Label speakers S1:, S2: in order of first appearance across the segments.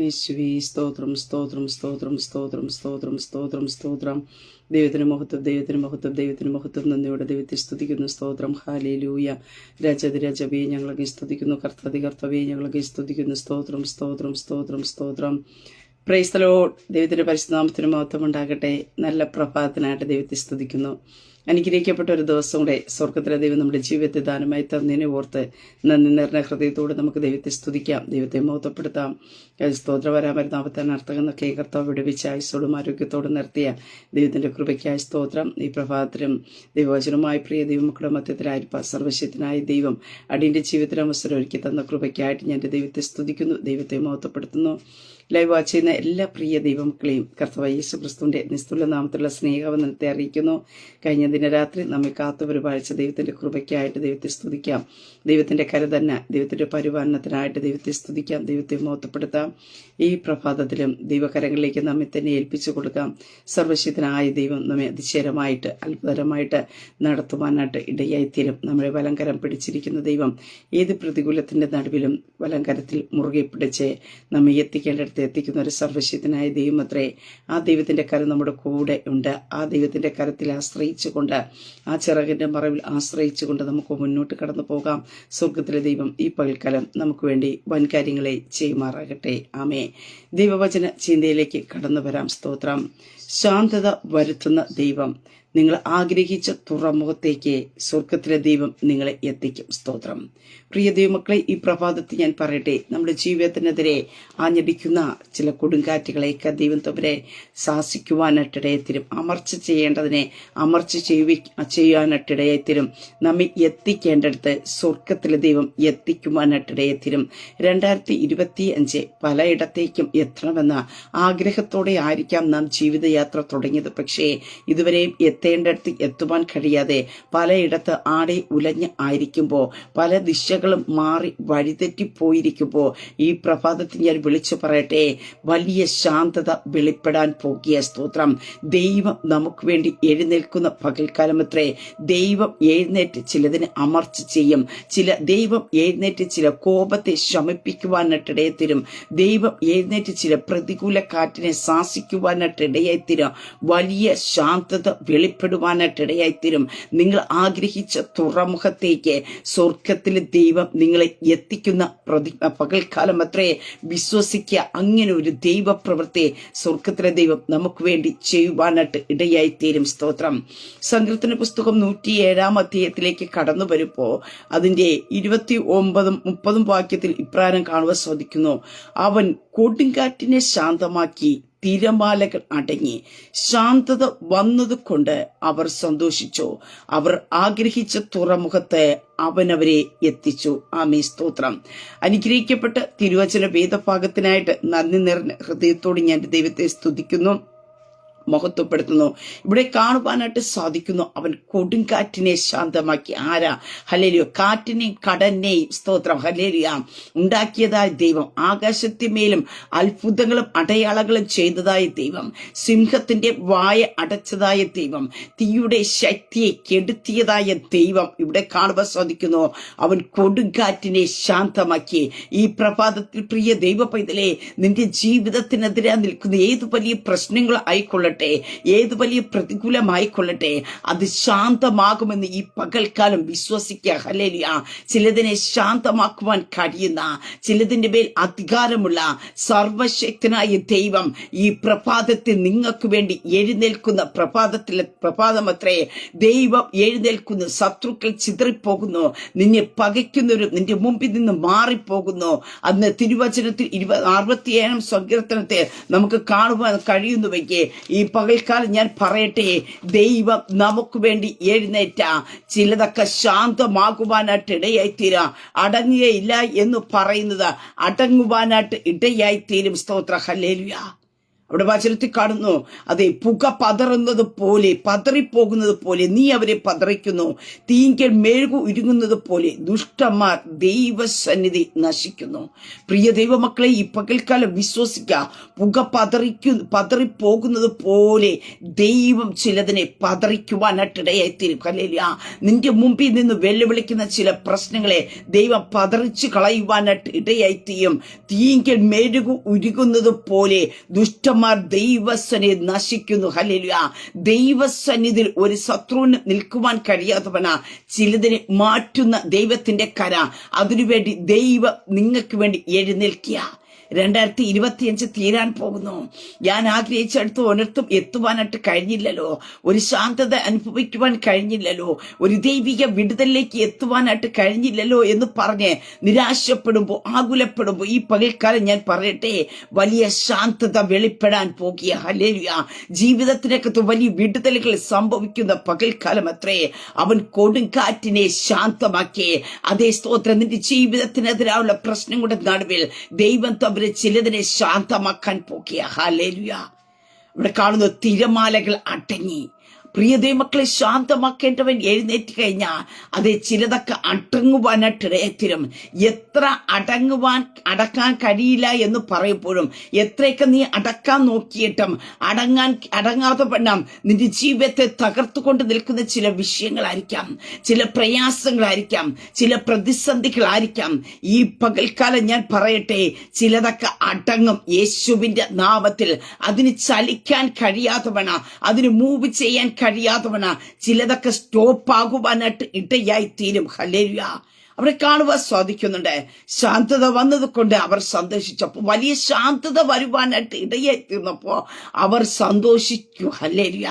S1: യേശുവേ സ്തോത്രം സ്തോത്രം സ്തോത്രം സ്തോത്രം സ്തോത്രം സ്തോത്രം സ്തോത്രം. ദൈവത്തിന് മഹത്വം ദൈവത്തിന് മഹത്വം ദൈവത്തിന് മഹത്വം. നന്ദിയോടെ ദൈവത്തെ സ്തുതിക്കുന്നു സ്തോത്രം. ഹാലി ലൂയ രാജതി രാജവേ ഞങ്ങളൊക്കെ സ്തുതിക്കുന്നു കർത്തതി കർത്തവേ ഞങ്ങളൊക്കെ സ്തുതിക്കുന്നു. സ്തോത്രം സ്തോത്രം സ്തോത്രം സ്തോത്രം. പ്രൈസ്തലോ ദൈവത്തിന്റെ പരിശുദ്ധനാമത്തിന് മഹത്വം ഉണ്ടാകട്ടെ നല്ല പ്രഭാതത്തിനായിട്ട് ദൈവത്തെ സ്തുതിക്കുന്നു. അനുഗ്രഹിക്കപ്പെട്ട ഒരു ദിവസം കൂടെ സ്വർഗത്തിലെ ദൈവം നമ്മുടെ ജീവിതത്തെ ദാനമായി തന്നതിനെ ഓർത്ത് നന്ദി നിറഞ്ഞ ഹൃദയത്തോടെ നമുക്ക് ദൈവത്തെ സ്തുതിക്കാം. ദൈവത്തെ മഹത്വപ്പെടുത്താം. സ്തോത്രപരാമരുന്നാമത്താൻ അർത്ഥമെന്നൊക്കെ കർത്താവ് വിടുവിച്ച ആയുസോടും ആരോഗ്യത്തോടും നിർത്തിയ ദൈവത്തിന്റെ കൃപയ്ക്കായ സ്തോത്രം. ഈ പ്രഭാതത്തിലും ദൈവവചനമായി പ്രിയ ദൈവമക്കളുടെ മധ്യത്തിലായിരിക്കാം സർവശ്യത്തിനായ ദൈവം അടിയന്റെ ജീവിതത്തിൽ അവസരം ഒരുക്കി തന്ന കൃപയ്ക്കായിട്ട് ഞാൻ ദൈവത്തെ സ്തുതിക്കുന്നു. ദൈവത്തെ മഹത്വപ്പെടുത്തുന്നു. ലൈവ് വാച്ച് ചെയ്യുന്ന എല്ലാ പ്രിയ ദൈവമക്കളെയും കർത്തവ യേശു ക്രിസ്തുവിന്റെ നിസ്തുല നാമത്തിലുള്ള സ്നേഹവന്ദനത്തെ അറിയിക്കുന്നു. കഴിഞ്ഞ ദിനരാത്രി നമ്മെ കാത്തു പരിപാലിച്ച ദൈവത്തിന്റെ കൃപയ്ക്കായിട്ട് ദൈവത്തെ സ്തുതിക്കാം. ദൈവത്തിന്റെ കര തന്നെ ദൈവത്തിന്റെ പരിപാലനത്തിനായിട്ട് ദൈവത്തെ സ്തുതിക്കാം ദൈവത്തെ മോത്തപ്പെടുത്താം ഈ പ്രഭാതത്തിലും ദൈവകരങ്ങളിലേക്ക് നമ്മെ തന്നെ ഏൽപ്പിച്ചു കൊടുക്കാം. സർവശക്തനായ ദൈവം നമ്മെ അതിശയമായിട്ട് അത്ഭുതകരമായിട്ട് നടത്തുവാനായിട്ട് ഇടയായിത്തീരും. നമ്മളെ വലങ്കരം പിടിച്ചിരിക്കുന്ന ദൈവം ഏത് പ്രതികൂലത്തിന്റെ നടുവിലും വലങ്കരത്തിൽ മുറുകെ പിടിച്ച് നമ്മെ എത്തിക്കേണ്ടടുത്ത് എത്തിക്കുന്ന ഒരു സർവശക്തനായ ദൈവമത്രേ ആ ദൈവത്തിന്റെ കരം നമ്മുടെ കൂടെ ഉണ്ട്. ആ ദൈവത്തിന്റെ കരത്തിൽ ആശ്രയിച്ചുകൊണ്ട് ആ ചിറകിന്റെ മറവിൽ ആശ്രയിച്ചുകൊണ്ട് നമുക്ക് മുന്നോട്ട് കടന്നു പോകാം. സ്വർഗത്തിലെ ദൈവം ഈ പകൽക്കാലം നമുക്ക് വേണ്ടി വൻ കാര്യങ്ങളെ ചെയ്യുമാറാകട്ടെ. ആമേ ദൈവവചന ചിന്തയിലേക്ക് കടന്നു വരാം സ്തോത്രം. ശാന്തത വരുത്തുന്ന ദൈവം നിങ്ങൾ ആഗ്രഹിച്ച തുറമുഖത്തേക്ക് സ്വർഗത്തിലെ ദൈവം നിങ്ങളെ എത്തിക്കും. സ്തോത്രം. പ്രിയ ദൈവമക്കളെ ഈ പ്രഭാതത്തിൽ ഞാൻ പറയട്ടെ നമ്മുടെ ജീവിതത്തിനെതിരെ ആഞ്ഞടിക്കുന്ന ചില കൊടുങ്കാറ്റുകളെയൊക്കെ ദൈവം തമ്മിലെ ശാസിക്കുവാനായിട്ടിടയത്തിരും അമർച്ച ചെയ്യേണ്ടതിനെ അമർച്ച ചെയ്യുവി ചെയ്യാനായിട്ടിടയത്തിരും നമ്മെ എത്തിക്കേണ്ടടുത്ത് സ്വർഗത്തിലെ ദൈവം എത്തിക്കുവാനായിട്ടിടയത്തിരും രണ്ടായിരത്തി ഇരുപത്തി അഞ്ച് പലയിടത്തേക്കും എത്തണമെന്ന ആഗ്രഹത്തോടെ ആയിരിക്കാം നാം ജീവിതയാത്ര തുടങ്ങിയത്. പക്ഷേ ഇതുവരെയും എത്തേണ്ടടുത്ത് എത്തുവാൻ കഴിയാതെ പലയിടത്ത് ആടെ ഉലഞ്ഞ് ആയിരിക്കുമ്പോൾ പല ദിശകളും മാറി വഴിതെറ്റിപ്പോയിരിക്കുമ്പോൾ ഈ പ്രഭാതത്തിൽ ഞാൻ വിളിച്ചു പറയട്ടെ വലിയ ശാന്തത വെളിപ്പെടാൻ പോകിയ സ്തോത്രം. ദൈവം നമുക്ക് വേണ്ടി എഴുന്നേൽക്കുന്ന പകൽക്കാലമത്രേ ദൈവം എഴുന്നേറ്റ് ചിലതിനെ അമർച്ച ചെയ്യും. ചില ദൈവം എഴുന്നേറ്റ് ചില കോപത്തെ ശമിപ്പിക്കുവാനായിട്ടിടയെ തരും ദൈവം എഴുന്നേറ്റ് ചില പ്രതികൂല കാറ്റിനെ ശാസിക്കുവാനായിട്ടിടയായി തരും വലിയ ശാന്തത വെളിപ്പെടുവാനായിട്ടിടയായി ഇടയായിത്തീരും നിങ്ങൾ ആഗ്രഹിച്ച തുറമുഖത്തേക്ക് സ്വർഗത്തിലെ ദൈവം നിങ്ങളെ എത്തിക്കുന്ന പ്രതി പകൽക്കാലം അത്രേ വിശ്വസിക്കുക. അങ്ങനെ ഒരു ദൈവപ്രവൃത്തി സ്വർഗത്തിലെ ദൈവം നമുക്ക് വേണ്ടി ചെയ്യുവാനായിട്ട് ഇടയായിത്തീരും. സ്തോത്രം. സങ്കീർത്തന പുസ്തകം നൂറ്റി ഏഴാം അധ്യായത്തിലേക്ക് കടന്നു വരുമ്പോ അതിന്റെ ഇരുപത്തി ഒമ്പതും മുപ്പതും വാക്യത്തിൽ ഇപ്രകാരം കാണുവാൻ സാധിക്കുന്നു. അവൻ കൊടുങ്കാറ്റിനെ ശാന്തമാക്കി തിരമാലകൾ അടങ്ങി ശാന്തത വന്നതുകൊണ്ട് അവർ സന്തോഷിച്ചു. അവർ ആഗ്രഹിച്ച തുറമുഖത്ത് അവനവരെ എത്തിച്ചു. ആമീ സ്തോത്രം. അനുഗ്രഹിക്കപ്പെട്ട തിരുവചന വേദഭാഗത്തിനായിട്ട് നന്ദി നിറഞ്ഞ ഹൃദയത്തോട് ഞാൻ ദൈവത്തെ സ്തുതിക്കുന്നു. മഹത്വപ്പെടുത്തുന്നു. ഇവിടെ കാണുവാനായിട്ട് സാധിക്കുന്നു അവൻ കൊടുങ്കാറ്റിനെ ശാന്തമാക്കി. ആരാ? ഹലേലിയോ കാറ്റിനെയും കടലിനെയും സ്തോത്രം. ഹലേലിയ ഉണ്ടാക്കിയതായ ദൈവം. ആകാശത്തിന്മേലും അത്ഭുതങ്ങളും അടയാളങ്ങളും ചെയ്തതായ ദൈവം. സിംഹത്തിന്റെ വായ അടച്ചതായ ദൈവം. തീയുടെ ശക്തിയെ കെടുത്തിയതായ ദൈവം ഇവിടെ കാണുവാൻ സാധിക്കുന്നു. അവൻ കൊടുങ്കാറ്റിനെ ശാന്തമാക്കി. ഈ പ്രഭാതത്തിൽ പ്രിയ ദൈവ പൈതലെ നിന്റെ ജീവിതത്തിനെതിരെ നിൽക്കുന്ന ഏത് വലിയ പ്രശ്നങ്ങൾ ആയിക്കൊള്ളട്ടെ. ഏത് വലിയ പ്രതികൂലമായി കൊള്ളട്ടെ. അത് ശാന്തമാകുമെന്ന് ഈ പകൽക്കാലം വിശ്വസിക്കുക ഹലേലിയ ചിലതിനെ ശാന്തമാക്കുവാൻ കഴിയുന്ന ചിലതിന്റെ മേൽ അധികാരമുള്ള സർവശക്തനായ ദൈവം ഈ പ്രഭാതത്തിൽ നിങ്ങൾക്ക് വേണ്ടി എഴുന്നേൽക്കുന്ന പ്രഭാതത്തിലെ പ്രഭാതമത്രേ ദൈവം എഴുന്നേൽക്കുന്നു. ശത്രുക്കൾ ചിതറിപ്പോകുന്നു. നിന്നെ പകയ്ക്കുന്നവരും നിന്റെ മുമ്പിൽ നിന്ന് മാറിപ്പോകുന്നു. അന്ന് തിരുവചനത്തിൽ ഇരുപത് അറുപത്തിയേഴാം സങ്കീർത്തനത്തെ നമുക്ക് കാണുവാൻ കഴിയുന്നുവെങ്കിൽ ഈ പകൽക്കാലം ഞാൻ പറയട്ടെ ദൈവം നമുക്ക് വേണ്ടി എഴുന്നേറ്റ ചിലതൊക്കെ ശാന്തമാകുവാനായിട്ട് ഇടയായിത്തീരാ. അടങ്ങുകയില്ല എന്ന് പറയുന്നത് അടങ്ങുവാനായിട്ട് ഇടയായിത്തീരും സ്തോത്ര. ഹല്ലേലുയ. അവിടെ വചനത്തിൽ കാണുന്നു അതെ പുക പതറുന്നത് പോലെ പതറിപ്പോകുന്നത് പോലെ നീ അവരെ പതറിക്കുന്നു. തീങ്കൽ മെഴുകു ഉരുങ്ങുന്നത് പോലെ ദുഷ്ടന്മാർ ദൈവസന്നിധി നശിക്കുന്നു. പ്രിയ ദൈവമക്കളെ ഈ പകൽക്കാലം വിശ്വസിക്ക പുക പതറിക്കു പതറിപ്പോകുന്നത് പോലെ ദൈവം ചിലതിനെ പതറിക്കുവാനായിട്ടിടയായിത്തീരും. കല്ലേല നിന്റെ മുമ്പിൽ നിന്ന് വെല്ലുവിളിക്കുന്ന ചില പ്രശ്നങ്ങളെ ദൈവം പതറിച്ചു കളയുവാനായിട്ട് ഇടയായിത്തീയും. തീങ്കൽ മെഴുകു ഉരുകുന്നത് പോലെ ദുഷ്ടന്മാർ ദൈവസ്വനെ നശിക്കുന്നു. ഹലിലുയ ദൈവസന്നിധിയിൽ ഒരു ശത്രുവിന് നിൽക്കുവാൻ കഴിയാത്തവനാ. ചിലതിനെ മാറ്റുന്ന ദൈവത്തിന്റെ കര. അതിനുവേണ്ടി ദൈവം നിങ്ങൾക്ക് വേണ്ടി എഴുന്നേൽക്കുക. രണ്ടായിരത്തി ഇരുപത്തിയഞ്ച് തീരാൻ പോകുന്നു. ഞാൻ ആഗ്രഹിച്ചെടുത്ത് ഒരിടത്തും എത്തുവാനായിട്ട് കഴിഞ്ഞില്ലല്ലോ. ഒരു ശാന്തത അനുഭവിക്കുവാൻ കഴിഞ്ഞില്ലല്ലോ. ഒരു ദൈവിക വിടുതലിലേക്ക് എത്തുവാനായിട്ട് കഴിഞ്ഞില്ലല്ലോ എന്ന് പറഞ്ഞ് നിരാശപ്പെടുമ്പോൾ ആകുലപ്പെടുമ്പോൾ ഈ പകൽക്കാലം ഞാൻ പറയട്ടെ വലിയ ശാന്തത വെളിപ്പെടാൻ പോകിയ ഹലേലിയ ജീവിതത്തിനകത്ത് വലിയ വിടുതലുകൾ സംഭവിക്കുന്ന പകൽക്കാലം അത്രേ. അവൻ കൊടുങ്കാറ്റിനെ ശാന്തമാക്കി. അതേ സ്തോത്രം. നിന്റെ ജീവിതത്തിനെതിരായുള്ള പ്രശ്നങ്ങളുടെ നടുവിൽ ദൈവം തമ്മിൽ ചിലതിനെ ശാന്തമാക്കാൻ പോക്കിയ ഹാലേലുയ ഇവിടെ കാണുന്ന തിരമാലകൾ അടങ്ങി. പ്രിയ ദൈവമക്കളെ ശാന്തമാക്കേണ്ടവൻ എഴുന്നേറ്റ് കഴിഞ്ഞാൽ അത് ചിലതൊക്കെ അടങ്ങുവാനായിട്ടിടയത്തിരും എത്ര അടങ്ങുവാൻ അടക്കാൻ കഴിയില്ല എന്ന് പറയുമ്പോഴും എത്രയൊക്കെ നീ അടക്കാൻ നോക്കിയിട്ടും അടങ്ങാൻ അടങ്ങാതെ വണ്ണം നിന്റെ ജീവിതത്തെ തകർത്തുകൊണ്ട് നിൽക്കുന്ന ചില വിഷയങ്ങളായിരിക്കാം ചില പ്രയാസങ്ങളായിരിക്കാം ചില പ്രതിസന്ധികളായിരിക്കാം. ഈ പകൽക്കാലം ഞാൻ പറയട്ടെ ചിലതൊക്കെ അടങ്ങും യേശുവിന്റെ നാമത്തിൽ. അതിന് ചലിക്കാൻ കഴിയാത്തവണ അതിന് മൂവ് ചെയ്യാൻ കഴിയാത്തവണ ചിലതൊക്കെ സ്റ്റോപ്പ് ആകുവാനായിട്ട് ഇടയായി തീരും ഹലേരിയ അവരെ കാണുവാൻ സാധിക്കുന്നുണ്ട്. ശാന്തത വന്നത് കൊണ്ട് അവർ സന്തോഷിച്ചപ്പോൾ വലിയ ശാന്തത വരുവാനായിട്ട് ഇടയായി തീർന്നപ്പോ അവർ സന്തോഷിച്ചു ഹലേരിയ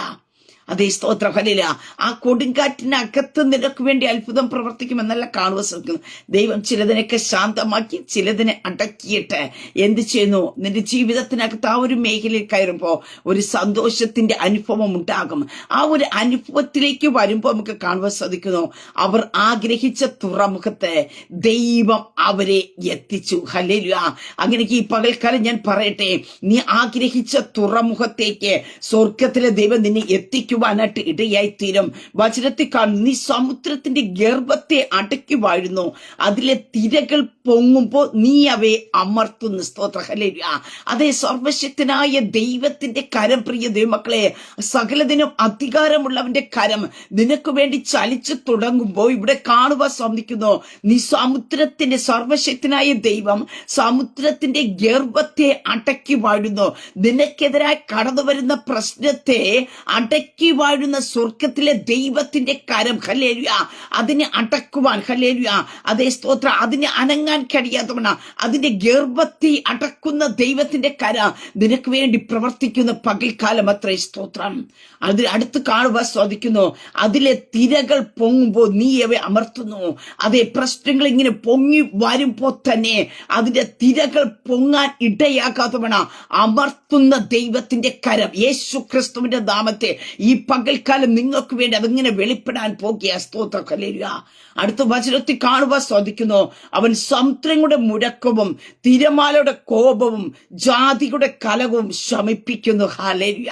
S1: അതേ സ്തോത്രം. ഹലില ആ കൊടുങ്കാറ്റിനകത്ത് നിനക്ക് വേണ്ടി അത്ഭുതം പ്രവർത്തിക്കുമെന്നല്ല കാണുവാൻ ശ്രമിക്കുന്നു ദൈവം ചിലതിനൊക്കെ ശാന്തമാക്കി ചിലതിനെ അടക്കിയിട്ട് എന്ത് ചെയ്യുന്നു? നിന്റെ ജീവിതത്തിനകത്ത് ആ ഒരു മേഖലയിൽ കയറുമ്പോൾ ഒരു സന്തോഷത്തിന്റെ അനുഭവം ഉണ്ടാകും. ആ ഒരു അനുഭവത്തിലേക്ക് വരുമ്പോൾ നമുക്ക് കാണുവാൻ സാധിക്കുന്നു. അവർ ആഗ്രഹിച്ച തുറമുഖത്ത് ദൈവം അവരെ എത്തിച്ചു. ഹല്ലേലൂയ. അങ്ങനെ ഈ പകൽക്കാലം ഞാൻ പറയട്ടെ നീ ആഗ്രഹിച്ച തുറമുഖത്തേക്ക് സ്വർഗത്തിലെ ദൈവം നിന്നെ എത്തിക്കുവാനായിട്ട് ഇടയായി തീരും വചനത്തിൽ കാണും നീ സമുദ്രത്തിന്റെ ഗർഭത്തെ അടക്കി വാഴുന്നു അതിലെ തിരകൾ പൊങ്ങുമ്പോൾ നീ അവയെ അമർത്തുന്നു. സ്തോത്ര. ഹല്ലേലൂയ. അതേ സർവശക്തനായ ദൈവത്തിന്റെ കരം പ്രിയ ദൈവമക്കളെ സകലതിനും അധികാരമുള്ളവന്റെ കരം നിനക്ക് വേണ്ടി ചലിച്ചു തുടങ്ങുമ്പോൾ ഇവിടെ കാണുവാൻ സാധിക്കുന്നു. നീ സമുദ്രത്തിന്റെ സർവശക്തനായ ദൈവം സമുദ്രത്തിന്റെ ഗർഭത്തെ അടക്കി വാഴുന്നു നിനക്കെതിരായി കടന്നു വരുന്ന പ്രശ്നത്തെ അടക്കി വാഴുന്ന സ്വർഗത്തിലെ ദൈവത്തിന്റെ കരം ഹല്ലേലൂയ. അതിനെ അടക്കുവാൻ ഹല്ലേലൂയ. അതേ സ്തോത്ര. അതിനെ അനങ്ങാൻ കഴിയാത്തവണ അതിന്റെ ഗർഭത്തെ അടക്കുന്ന ദൈവത്തിന്റെ കര നിനക്ക് വേണ്ടി പ്രവർത്തിക്കുന്ന പകൽക്കാലം അത്രേ സ്തോത്രം. അതിൽ അടുത്ത് കാണുവാൻ സാധിക്കുന്നു. അതിലെ തിരകൾ പൊങ്ങുമ്പോൾ നീ അവ അമർത്തുന്നു. അതേ പ്രശ്നങ്ങൾ ഇങ്ങനെ പൊങ്ങി വരുമ്പോൾ തന്നെ അതിന്റെ തിരകൾ പൊങ്ങാൻ ഇടയാകാത്തവണ അമർത്തുന്ന ദൈവത്തിന്റെ കരം. യേശു ക്രിസ്തുവിന്റെ നാമത്തെ ഈ പകൽക്കാലം നിങ്ങൾക്ക് വേണ്ടി അതിങ്ങനെ വെളിപ്പെടാൻ പോകിയ സ്തോത്ര. കല്ലേരുക അടുത്ത വചനത്തിൽ കാണുവാൻ സാധിക്കുന്നു. അവൻ സംത്രങ്ങളുടെ മുഴക്കവും തിരമാലയുടെ കോപവും ജാതിയുടെ കലകവും ശമിപ്പിക്കുന്നു. ഹാലേരിയ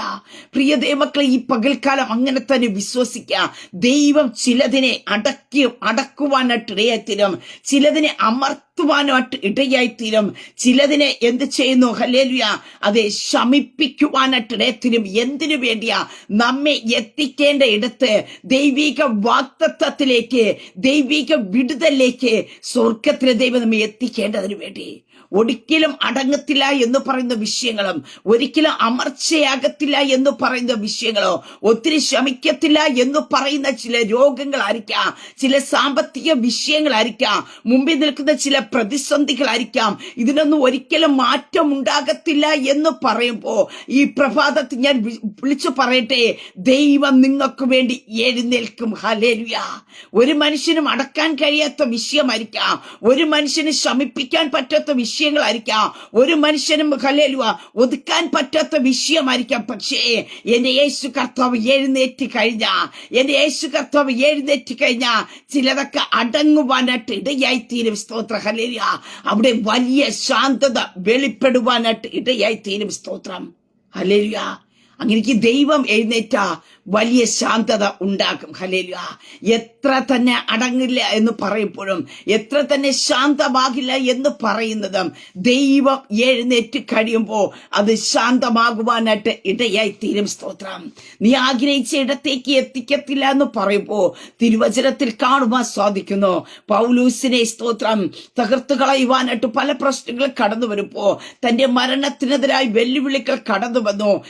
S1: പ്രിയ ദൈവമക്കളെ ഈ പകൽക്കാലം അങ്ങനെ തന്നെ വിശ്വസിക്കുക. ദൈവം ചിലതിനെ അടക്കി അടക്കുവാനായിട്ട് ഇടയത്തിലും ചിലതിനെ അമർത്തുവാനായിട്ട് ഇടയായിത്തീരും. ചിലതിനെ എന്ത് ചെയ്യുന്നു? ഹലേലുയ അതെ ശമിപ്പിക്കുവാനായിട്ട് ഇടയത്തിനും എന്തിനു വേണ്ടിയാ? നമ്മെ എത്തിക്കേണ്ട ഇടത്ത് ദൈവിക വാക്തത്വത്തിലേക്ക് ദൈവിക വിടുതലിലേക്ക് സ്വർഗത്തിലെ ദൈവം നമ്മെ എത്തിക്കേണ്ടതിനു വേണ്ടി. ഒരിക്കലും അടങ്ങത്തില്ല എന്ന് പറയുന്ന വിഷയങ്ങളും ഒരിക്കലും അമർച്ചയാകത്തില്ല എന്ന് പറയുന്ന വിഷയങ്ങളോ ഒത്തിരി ശമിക്കത്തില്ല എന്ന് പറയുന്ന ചില രോഗങ്ങളായിരിക്കാം ചില സാമ്പത്തിക വിഷയങ്ങളായിരിക്കാം മുമ്പിൽ നിൽക്കുന്ന ചില പ്രതിസന്ധികളായിരിക്കാം. ഇതിനൊന്നും ഒരിക്കലും മാറ്റം ഉണ്ടാകത്തില്ല എന്ന് പറയുമ്പോ ഈ പ്രഭാതത്തിൽ ഞാൻ വിളിച്ചു പറയട്ടെ ദൈവം നിങ്ങൾക്ക് വേണ്ടി എഴുന്നേൽക്കും. ഹലേലുയ ഒരു മനുഷ്യനും അടക്കാൻ കഴിയാത്ത വിഷയമായിരിക്കാം. ഒരു മനുഷ്യന് ശമിപ്പിക്കാൻ പറ്റാത്ത വിഷയങ്ങളായിരിക്കാം. ഒരു മനുഷ്യനും ഹലേലുവ ഒതുക്കാൻ പറ്റാത്ത വിഷയമായിരിക്കാം. പക്ഷേ എന്റെ യേശു കർത്താവ് എഴുന്നേറ്റ് കഴിഞ്ഞ എന്റെ യേശു കർത്താവ് എഴുന്നേറ്റ് കഴിഞ്ഞ ചിലതൊക്കെ അടങ്ങുവാനായിട്ട് ഇടയായി തീരും സ്തോത്ര. ഹലേലിയ അവിടെ വലിയ ശാന്തത വെളിപ്പെടുവാനായിട്ട് ഇടയായി തീരും സ്തോത്രം.
S2: ഹലേലുയ അങ്ങനെ ദൈവം എഴുന്നേറ്റ വലിയ ശാന്തത ഉണ്ടാക്കും. ഹലേലുയ എത്ര തന്നെ അടങ്ങില്ല എന്ന് പറയുമ്പോഴും എത്ര തന്നെ ശാന്തമാകില്ല എന്ന് പറയുന്നതും ദൈവം എഴുന്നേറ്റ് കഴിയുമ്പോൾ അത് ശാന്തമാകുവാനായിട്ട് ഇടയായി തീരും സ്തോത്രം. നീ ആഗ്രഹിച്ച ഇടത്തേക്ക് എത്തിക്കത്തില്ല എന്ന് പറയുമ്പോൾ തിരുവചനത്തിൽ കാണുവാൻ സാധിക്കുന്നു. പൗലൂസിനെ സ്തോത്രം തകർത്തു കളയുവാനായിട്ട് പല പ്രശ്നങ്ങൾ കടന്നു വരുമ്പോൾ തന്റെ മരണത്തിനെതിരായി വെല്ലുവിളികൾ കടന്നു വന്നു.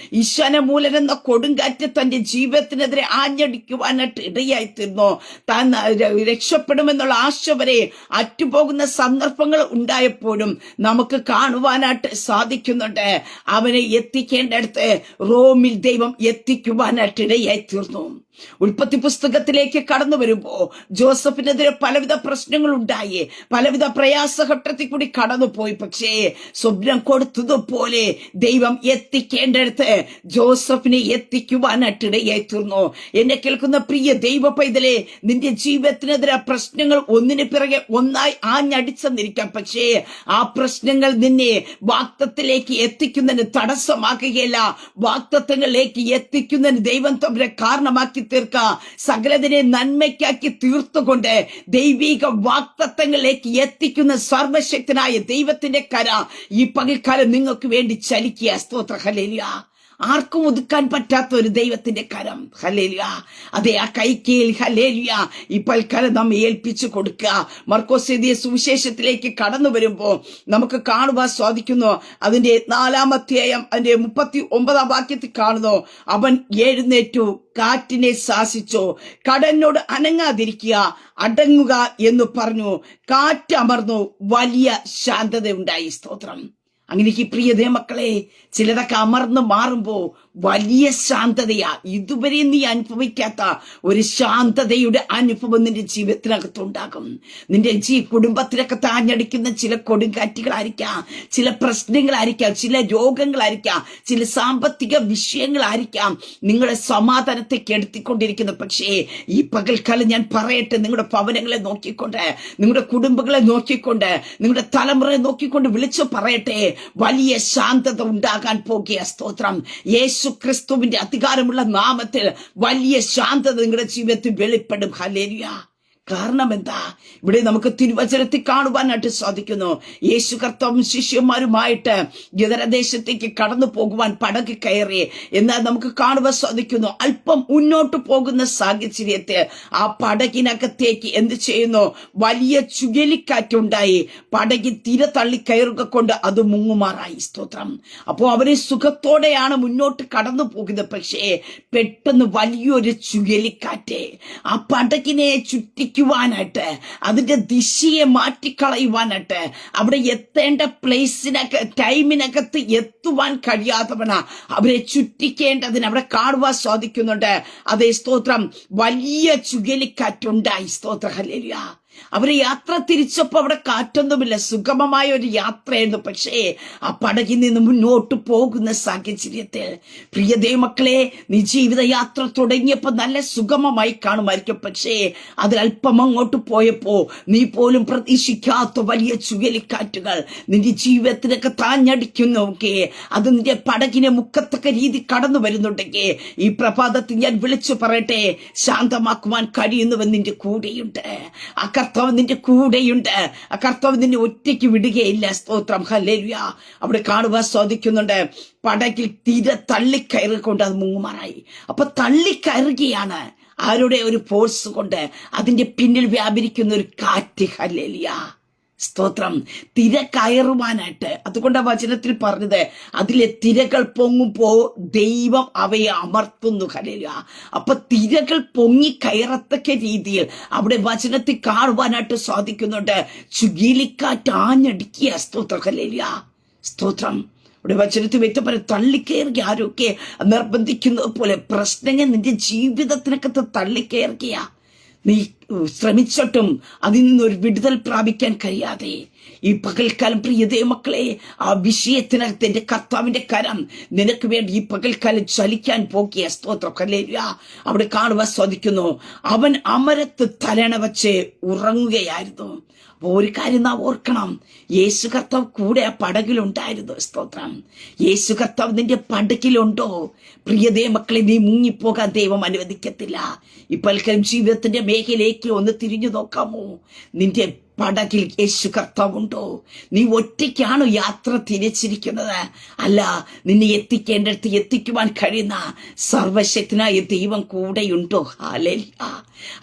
S2: ഈശാനമൂലൻ എന്ന കൊടുങ്കാറ്റ് തന്റെ ജീവിതത്തിനെതിരെ ആഞ്ഞടിക്കുവാനായിട്ട് ഇടയായി തീർന്നു താൻ രക്ഷപ്പെടുമെന്നുള്ള ആശ വരെ അറ്റുപോകുന്ന സന്ദർഭങ്ങൾ ഉണ്ടായപ്പോഴും നമുക്ക് കാണുവാനായിട്ട് സാധിക്കുന്നുണ്ട്. അവനെ എത്തിക്കേണ്ടടുത്ത് റോമിൽ ദൈവം എത്തിക്കുവാനായിട്ട് ഇടയായി തീർന്നു ഉൽപ്പത്തി പുസ്തകത്തിലേക്ക് കടന്നു വരുമ്പോ ജോസഫിനെതിരെ പലവിധ പ്രശ്നങ്ങൾ ഉണ്ടായി. പലവിധ പ്രയാസഘട്ടത്തിൽ കൂടി കടന്നുപോയി പക്ഷേ സ്വപ്നം കൊടുത്തതുപോലെ ദൈവം എത്തിക്കേണ്ടടുത്ത് ജോസഫിനെ എത്തിക്കുവാനായിട്ടിടയായി തീർന്നു. എന്നെ കേൾക്കുന്ന പ്രിയ ദൈവ പൈതലെ നിന്റെ ജീവിതത്തിനെതിരെ പ്രശ്നങ്ങൾ ഒന്നിനു പിറകെ ഒന്നായി ആഞ്ഞടിച്ചെന്നിരിക്കാം. പക്ഷേ ആ പ്രശ്നങ്ങൾ നിന്നെ വാക്തത്തിലേക്ക് എത്തിക്കുന്നതിന് തടസ്സമാക്കുകയല്ല വാക്തത്വങ്ങളിലേക്ക് എത്തിക്കുന്നതിന് ദൈവം തമ്മിലെ കാരണമാക്കി തീർക്ക. സകലതിനെ നന്മയ്ക്കാക്കി തീർത്തുകൊണ്ട് ദൈവിക വാക്തത്വങ്ങളിലേക്ക് എത്തിക്കുന്ന സർവശക്തനായ ദൈവത്തിന്റെ കര ഈ പകൽക്കാലം നിങ്ങൾക്ക് വേണ്ടി ചലിക്കുക. സ്തോത്ര. ഹലേലിയ ആർക്കും ഒതുക്കാൻ പറ്റാത്ത ഒരു ദൈവത്തിന്റെ കരം. ഹലേലിയ അതെ ആ കൈക്കീൽ ഹലേലിയ ഈ പൽക്കാലം നാം ഏൽപ്പിച്ചു കൊടുക്കുക. മർക്കോസ് എഴുതിയ സുവിശേഷത്തിലേക്ക് കടന്നു വരുമ്പോൾ നമുക്ക് കാണുവാൻ സാധിക്കുന്നു. അതിന്റെ നാലാമധ്യായം അതിന്റെ മുപ്പത്തി ഒമ്പതാം വാക്യത്തിൽ കാണുന്നു. അവൻ എഴുന്നേറ്റു കാറ്റിനെ ശാസിച്ചു. കടലിനോട് അനങ്ങാതിരിക്കുക അടങ്ങുക എന്ന് പറഞ്ഞു. കാറ്റ് അമർന്നു വലിയ ശാന്തത ഉണ്ടായി സ്തോത്രം. അങ്ങനെ ഈ പ്രിയതേ മക്കളെ ചിലതൊക്കെ അമർന്ന് മാറുമ്പോൾ വലിയ ശാന്തതയാ. ഇതുവരെ നീ അനുഭവിക്കാത്ത ഒരു ശാന്തതയുടെ അനുഭവം നിന്റെ ജീവിതത്തിനകത്ത് ഉണ്ടാകും നിന്റെ ജീ കുടുംബത്തിലൊക്കെ താഞ്ഞടിക്കുന്ന ചില കൊടുങ്കാറ്റുകളായിരിക്കാം ചില പ്രശ്നങ്ങളായിരിക്കാം ചില രോഗങ്ങളായിരിക്കാം ചില സാമ്പത്തിക വിഷയങ്ങളായിരിക്കാം നിങ്ങളെ സമാധാനത്തെ കെടുത്തിക്കൊണ്ടിരിക്കുന്നു പക്ഷേ ഈ പകൽക്കാലം ഞാൻ പറയട്ടെ നിങ്ങളുടെ ഭവനങ്ങളെ നോക്കിക്കൊണ്ട് നിങ്ങളുടെ കുടുംബങ്ങളെ നോക്കിക്കൊണ്ട് നിങ്ങളുടെ തലമുറയെ നോക്കിക്കൊണ്ട് വിളിച്ചു പറയട്ടെ വലിയ ശാന്തത ഉണ്ടാകാൻ പോകിയ സ്തോത്രം. യേശു ക്രിസ്തുവിന്റെ അധികാരമുള്ള നാമത്തിൽ വലിയ ശാന്തത നിങ്ങളുടെ ജീവിതത്തിൽ വെളിപ്പെടും. ഹലേലിയ കാരണം എന്താ ഇവിടെ നമുക്ക് തിരുവചനത്തിൽ കാണുവാനായിട്ട് സാധിക്കുന്നു. യേശു കർത്താവും ശിഷ്യന്മാരുമായിട്ട് ഇതരദേശത്തേക്ക് കടന്നു പോകുവാൻ പടക്ക് കയറി. എന്നാൽ നമുക്ക് കാണുവാൻ സാധിക്കുന്നു അല്പം മുന്നോട്ട് പോകുന്ന സാഹചര്യത്തിൽ ആ പടകിനകത്തേക്ക് എന്ത് ചെയ്യുന്നു? വലിയ ചുഴലിക്കാറ്റുണ്ടായി. പടകി തിര തള്ളി കയറുക കൊണ്ട് അത് മുങ്ങുമാറായി. സ്തോത്രം. അപ്പോൾ അവരെ സുഖത്തോടെയാണ് മുന്നോട്ട് കടന്നു പോകുന്നത്. പക്ഷേ പെട്ടെന്ന് വലിയൊരു ചുഴലിക്കാറ്റ്. ആ പടകിനെ ചുറ്റിക്കുവാനായിട്ട് അതിന്റെ ദിശയെ മാറ്റിക്കളയുവാനായിട്ട് അവിടെ എത്തേണ്ട പ്ലേസിനൊക്കെ ടൈമിനകത്ത് എത്തുവാൻ കഴിയാത്തവന. അവരെ ചുറ്റിക്കേണ്ടതിന് അവിടെ കാണുവാൻ സാധിക്കുന്നുണ്ട്. അതേ സ്തോത്രം വലിയ ചുഴലിക്കാറ്റുണ്ടായി. സ്തോത്ര ഹല്ലേലൂയ. അവർ യാത്ര തിരിച്ചപ്പോൾ അവിടെ കാറ്റൊന്നുമില്ല. സുഗമമായ ഒരു യാത്രയായിരുന്നു. പക്ഷേ ആ പടകിൽ നിന്ന് മുന്നോട്ട് പോകുന്ന സാഹചര്യത്തിൽ പ്രിയ ദൈവമക്കളെ നീ ജീവിതയാത്ര തുടങ്ങിയപ്പോൾ നല്ല സുഗമമായി കാണുമായിരിക്കും. പക്ഷേ അതിൽ അല്പം അങ്ങോട്ട് പോയപ്പോ നീ പോലും പ്രതീക്ഷിക്കാത്ത വലിയ ചുഴലിക്കാറ്റുകൾ നിന്റെ ജീവിതത്തിനൊക്കെ താഞ്ഞടിക്കുന്നു. ഒക്കെ അത് നിന്റെ പടകിനെ മുക്കത്തക്ക രീതി കടന്നു വരുന്നുണ്ടെങ്കിൽ ഈ പ്രഭാതത്തിൽ ഞാൻ വിളിച്ചു പറയട്ടെ ശാന്തമാക്കുവാൻ കഴിയുന്നുവെന്ന് നിന്റെ കൂടെയുണ്ട്. ആ കർത്താവ് നിന്റെ കൂടെയുണ്ട്. ആ കർത്താവ് നിന്നെ ഒറ്റയ്ക്ക് വിടുകയില്ല. സ്തോത്രം. ഹല്ലേലൂയ. അവിടെ കാണുവാൻ സാധിക്കുന്നുണ്ട്. പടകിൽ തീരെ തള്ളിക്കയറിക്കൊണ്ട് അത് മുങ്ങുമാറായി. അപ്പൊ തള്ളിക്കയറുകയാണ് ആരുടെ ഒരു ഫോഴ്സ് കൊണ്ട്. അതിന്റെ പിന്നിൽ വ്യാപരിക്കുന്ന ഒരു കാറ്റ്. ഹല്ലേലിയ. സ്തോത്രം. തിര കയറുവാനായിട്ട്. അതുകൊണ്ട് വചനത്തിൽ പറഞ്ഞത് അതിലെ തിരകൾ പൊങ്ങുമ്പോ ദൈവം അവയെ അമർത്തുന്നു. കരയില്ല അപ്പൊ തിരകൾ പൊങ്ങി കയറത്തക്ക രീതിയിൽ അവിടെ വചനത്തിൽ കാണുവാനായിട്ട് സാധിക്കുന്നുണ്ട്. ചുഗിലിക്കാറ്റ് ആഞ്ഞടിക്കുക. സ്തോത്രം ഹലേല സ്തോത്രം. ഇവിടെ വചനത്തിൽ വ്യക്തപരം തള്ളിക്കയറുക ആരൊക്കെ? നിർബന്ധിക്കുന്നത് പോലെ പ്രശ്നങ്ങൾ നിന്റെ ജീവിതത്തിനകത്ത് തള്ളിക്കയറുകയാ. നീ ശ്രമിച്ചിട്ടും അതിൽ നിന്നൊരു വിടുതൽ പ്രാപിക്കാൻ കഴിയാതെ ഈ പകൽക്കാലം പ്രിയതേ മക്കളെ ആ വിഷയത്തിനകത്ത് എന്റെ കർത്താവിന്റെ കരം നിനക്ക് വേണ്ടി ഈ പകൽക്കാലം ചലിക്കാൻ പോക്കിയ സ്തോത്രം. കല്ലേല അവിടെ കാണുവാൻ സാധിക്കുന്നു. അവൻ അമരത്ത് തലണ വച്ച് ഉറങ്ങുകയായിരുന്നു. അപ്പോൾ ഒരു കാര്യം നാം ഓർക്കണം. യേശു കർത്താവ് കൂടെ ആ പടകിലുണ്ടായിരുന്നു സ്തോത്രം. യേശു കർത്താവ് നിന്റെ പടകിലുണ്ടോ? പ്രിയതേ മക്കളെ നീ മുങ്ങിപ്പോകാൻ ദൈവം അനുവദിക്കത്തില്ല. ഇപ്പൽക്കാലം ജീവിതത്തിന്റെ മേഖലയിലേക്ക് ഒന്ന് തിരിഞ്ഞു നോക്കാമോ? നിന്റെ പടകിൽ യേശു കർത്താവുണ്ടോ? നീ ഒറ്റയ്ക്കാണോ യാത്ര തിരിച്ചിരിക്കുന്നത്? അല്ല നിന്നെ എത്തിക്കേണ്ടടുത്ത് എത്തിക്കുവാൻ കഴിയുന്ന സർവശക്തനായ ദൈവം കൂടെയുണ്ടോ?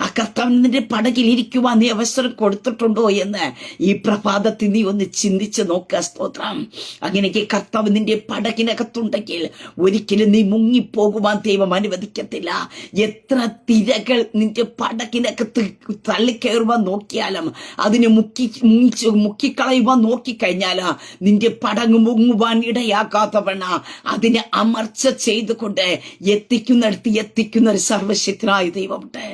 S2: ആ കർത്താവ് നിന്റെ പടകിൽ ഇരിക്കുവാൻ നീ അവസരം കൊടുത്തിട്ടുണ്ടോ എന്ന് ഈ പ്രഭാതത്തിൽ നീ ഒന്ന് ചിന്തിച്ച് നോക്കുക സ്തോത്രം. അങ്ങനെയൊക്കെ കർത്താവ് നിന്റെ പടകിനകത്തുണ്ടെങ്കിൽ ഒരിക്കലും നീ മുങ്ങിപ്പോകുവാൻ ദൈവം അനുവദിക്കത്തില്ല. എത്ര തിരകൾ നിന്റെ പടകിനകത്ത് തള്ളിക്കയറുവാൻ നോക്കിയാലും അതിന് മുക്കി മുങ്ങിച്ച് മുക്കിക്കളയുവാൻ നോക്കിക്കഴിഞ്ഞാൽ നിന്റെ പടങ്ങ് മുങ്ങുവാൻ ഇടയാക്കാത്തവണ്ണ അതിനെ അമർച്ച ചെയ്തുകൊണ്ട് എത്തിക്കുന്നിടത്ത് എത്തിക്കുന്ന ഒരു സർവശക്തനായ ദൈവമുണ്ട്.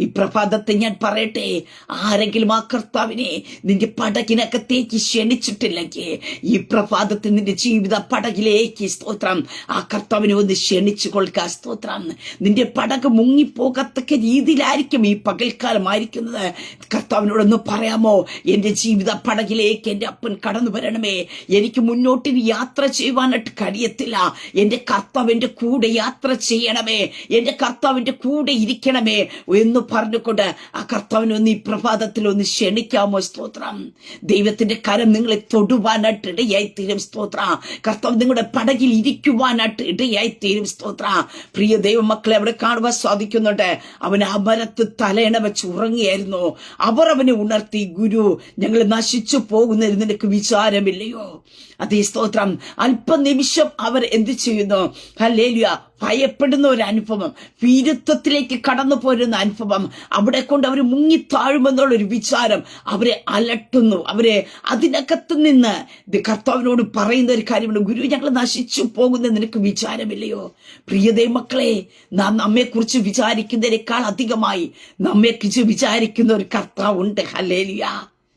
S2: ഈ പ്രഭാതത്തെ ഞാൻ പറയട്ടെ. ആരെങ്കിലും ആ കർത്താവിനെ നിന്റെ പടകിനകത്തേക്ക് ക്ഷണിച്ചിട്ടില്ലെങ്കിൽ ഈ പ്രഭാതത്തിൽ നിന്റെ ജീവിത പടകിലേക്ക് സ്തോത്രം. ആ കർത്താവിനെ ഒന്ന് ക്ഷണിച്ചു കൊടുക്കുക സ്തോത്രം. നിന്റെ പടക് മുങ്ങിപ്പോകത്തക്ക രീതിയിലായിരിക്കും ഈ പകൽക്കാലമായിരിക്കുന്നത് കർത്താവിനോടൊന്ന് പറയാമോ? എന്റെ ജീവിത പടകിലേക്ക് എന്റെ അപ്പൻ കടന്നു വരണമേ. എനിക്ക് മുന്നോട്ടിന് യാത്ര ചെയ്യുവാനായിട്ട് കഴിയത്തില്ല. എന്റെ കർത്താവിന്റെ കൂടെ യാത്ര ചെയ്യണമേ. എന്റെ കർത്താവിന്റെ കൂടെ ഇരിക്കണമേ. എന്ന് പറഞ്ഞുകൊണ്ട് ആ കർത്താവിനെ ഒന്ന് ഈ പ്രഭാതത്തിൽ ഒന്ന് ക്ഷണിക്കാമോ സ്തോത്രം? ദൈവത്തിന്റെ കരം നിങ്ങളെ തൊടുവാനായിട്ട് ഇടയായി തീരും സ്തോത്ര. കർത്താവ് നിങ്ങളുടെ പടകിൽ ഇരിക്കുവാനായിട്ട് ഇടയായി തീരും സ്തോത്ര. പ്രിയ ദൈവമക്കളെ അവിടെ കാണുവാൻ സാധിക്കുന്നുണ്ട്. അവൻ അമരത്ത് തലയണ വെച്ച് ഉറങ്ങിയായിരുന്നു. അവർ അവനെ ഉണർത്തി ഗുരു ഞങ്ങൾ നശിച്ചു പോകുന്നതിന് നിനക്ക് വിചാരമില്ലയോ? അതേ സ്തോത്രം. അല്പനിമിഷം അവർ എന്ത് ചെയ്യുന്നു? ഹല്ലേലുയ. ഭയപ്പെടുന്ന ഒരു അനുഭവം. വീരത്വത്തിലേക്ക് കടന്നു പോരുന്ന അനുഭവം. അവിടെ കൊണ്ട് അവർ മുങ്ങിത്താഴുമെന്നുള്ളൊരു വിചാരം അവരെ അലട്ടുന്നു. അവരെ അതിനകത്ത് നിന്ന് ഇത് കർത്താവിനോട് പറയുന്ന ഒരു കാര്യമുണ്ട്. ഗുരു ഞങ്ങൾ നശിച്ചു പോകുന്ന നിനക്ക് വിചാരമില്ലയോ? പ്രിയതേ മക്കളെ നാം നമ്മെക്കുറിച്ച് വിചാരിക്കുന്നതിനേക്കാൾ അധികമായി നമ്മെക്കുറിച്ച് വിചാരിക്കുന്ന ഒരു കർത്താവുണ്ട്. ഹലേലിയ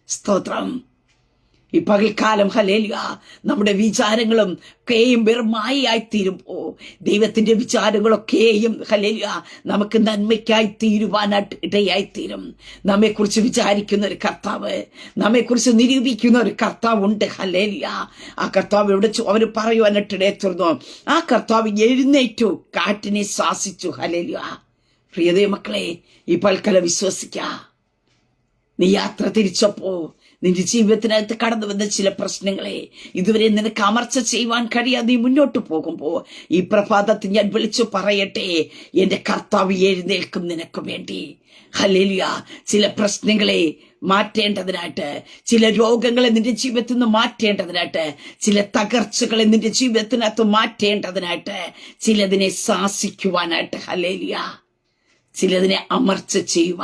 S2: സ്തോത്രം. ഈ പകൽക്കാലം ഹലേലിയ നമ്മുടെ വിചാരങ്ങളും ഒക്കെയും വെറും മായയായി ഓ ദൈവത്തിന്റെ വിചാരങ്ങളൊക്കെയും ഹലേലിയ നമുക്ക് നന്മയ്ക്കായി തീരുവാനായിട്ട് ഇടയായി തീരും നമ്മെക്കുറിച്ച് വിചാരിക്കുന്ന ഒരു കർത്താവ് നമ്മെക്കുറിച്ച് നിരൂപിക്കുന്ന ഒരു കർത്താവ് ഉണ്ട് ഹലേലിയ ആ കർത്താവ് എവിടെ അവർ പറയുവാനായിട്ട് ഇടയെ തീർന്നു ആ കർത്താവ് എഴുന്നേറ്റു കാറ്റിനെ ശാസിച്ചു ഹലേലിയ പ്രിയതേ മക്കളെ ഈ പൽക്കല വിശ്വസിക്ക. നീ യാത്ര തിരിച്ചപ്പോ നിന്റെ ജീവിതത്തിനകത്ത് കടന്നു വന്ന ചില പ്രശ്നങ്ങളെ ഇതുവരെ നിനക്ക് അമർച്ച ചെയ്യുവാൻ കഴിയാതെ നീ മുന്നോട്ട് പോകുമ്പോ ഈ പ്രഭാതത്തിൽ ഞാൻ വിളിച്ചു പറയട്ടെ. എന്റെ കർത്താവ് എഴുന്നേൽക്കും നിനക്ക് വേണ്ടി. ഹലേലിയ ചില പ്രശ്നങ്ങളെ മാറ്റേണ്ടതിനായിട്ട് ചില രോഗങ്ങളെ നിന്റെ ജീവിതത്തിൽ നിന്ന് മാറ്റേണ്ടതിനായിട്ട് ചില തകർച്ചകളെ നിന്റെ ജീവിതത്തിനകത്ത് മാറ്റേണ്ടതിനായിട്ട് ചിലതിനെ ശാസിക്കുവാനായിട്ട് ഹലേലിയ ചിലതിനെ അമർച്ച ചെയ്യുക